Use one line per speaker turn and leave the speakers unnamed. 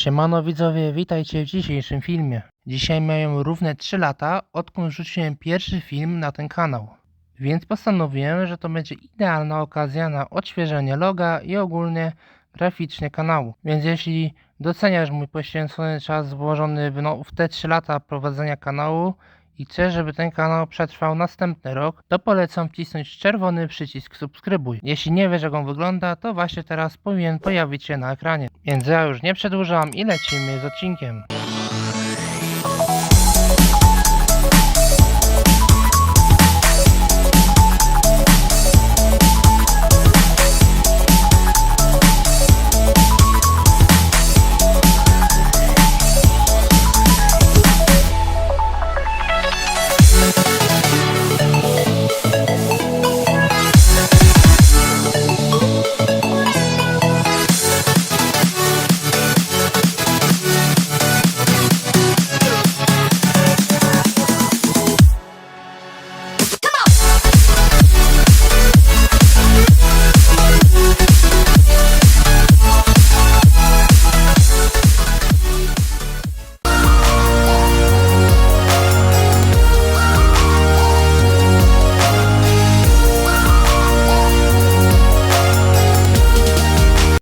Siemano widzowie, witajcie w dzisiejszym filmie. Dzisiaj mają równe 3 lata, odkąd rzuciłem pierwszy film na ten kanał. Więc postanowiłem, że to będzie idealna okazja na odświeżenie loga i ogólnie graficznie kanału. Więc jeśli doceniasz mój poświęcony czas włożony w, no, w te 3 lata prowadzenia kanału i chcę, żeby ten kanał przetrwał następny rok, to polecam wcisnąć czerwony przycisk subskrybuj. Jeśli nie wiesz jak on wygląda, to właśnie teraz powinien pojawić się na ekranie. Więc ja już nie przedłużam i lecimy z odcinkiem.